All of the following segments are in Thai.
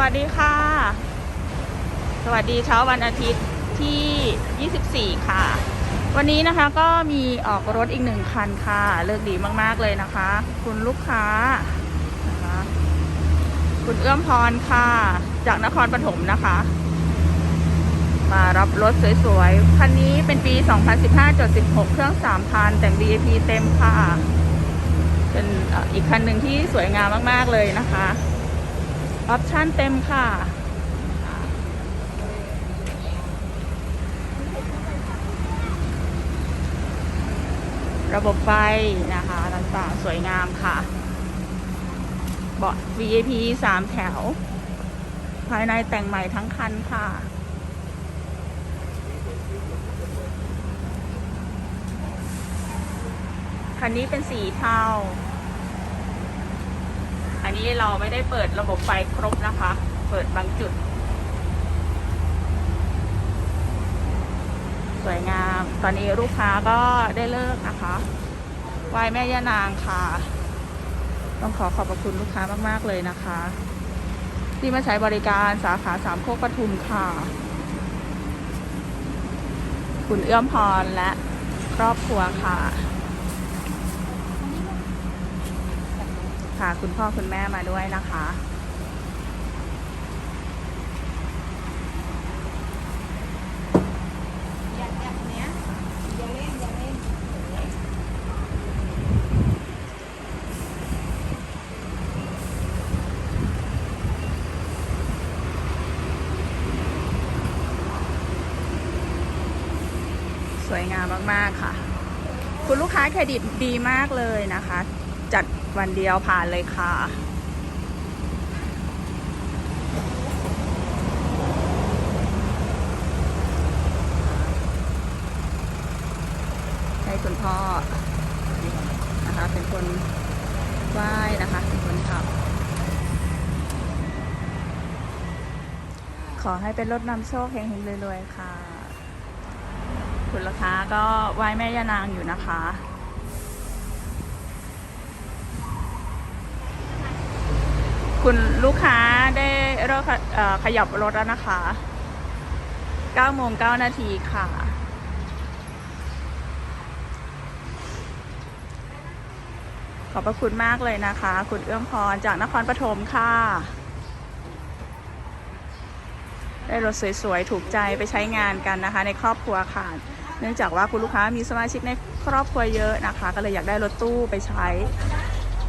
วัสดีค่ะ สวัสดีเช้าวันอาทิตย์ที่ 24 ค่ะ วันนี้นะคะก็มีออกรถอีกหนึ่งคันค่ะ เลือกดีมากๆเลยนะคะ คุณลูกค้านะคะคุณเอื้อมพรค่ะ จากนครปฐมนะคะ มารับรถสวยๆ คันนี้เป็นปี 2015.16 เครื่อง 3,000 แต่ง VIP เต็มค่ะ เป็นอีกคันหนึ่งที่สวยงามมากๆเลยนะคะ ออปชั่นเต็มค่ะ ระบบไฟนะคะต่างๆสวยงามค่ะ เบาะ VIP 3แถว ภายในแต่งใหม่ทั้งคันค่ะคันนี้เป็นสีเทา อันนี้เราไม่ได้เปิดระบบไฟครบนะคะ เปิดบางจุด สวยงาม ตอนนี้ลูกค้าก็ได้เลิกนะคะไหว้แม่ย่านางค่ะ ต้องขอขอบพระคุณลูกค้ามากๆเลยนะคะ ที่มาใช้บริการสาขาสามโคกปทุมค่ะ คุณเอื้อมพรและครอบครัวค่ะ ค่ะคุณพ่อคุณแม่มาด้วยนะคะ สวยงามมาก ๆ ค่ะ คุณลูกค้าเครดิตดีมากเลยนะคะ จัดวันเดียวผ่านเลยค่ะ ให้คุณพ่อนะคะเป็นคนไหว้นะคะเป็นคนขับ ขอให้เป็นรถนำโชคเฮงๆรวยๆค่ะ คุณลูกค้าก็ไหว้แม่ย่านางอยู่นะคะ คุณลูกค้าได้เริ่มขยับรถแล้วนะคะ9โมง9นาทีค่ะ ขอบพระคุณมากเลยนะคะ คุณเอื้อมพรจากนครปฐมค่ะ ได้รถสวยๆ ถูกใจไปใช้งานกันนะคะ ในครอบครัวค่ะ เนื่องจากว่าคุณลูกค้ามีสมาชิกในครอบครัวเยอะนะคะ ก็เลยอยากได้รถตู้ไปใช้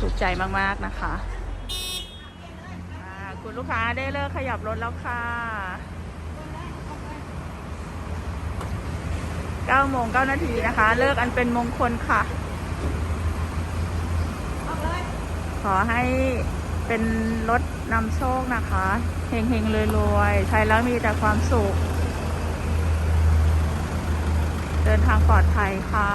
ถูกใจมากๆนะคะ คุณลูกค้าได้เลิกขยับรถแล้วค่ะ9โมง9นาทีนะคะ เลิกอันเป็นมงคลค่ะ ขอให้เป็นรถนำโชคนะคะเฮงๆรวยๆ ใช้แล้วมีแต่ความสุข เดินทางปลอดภัยค่ะ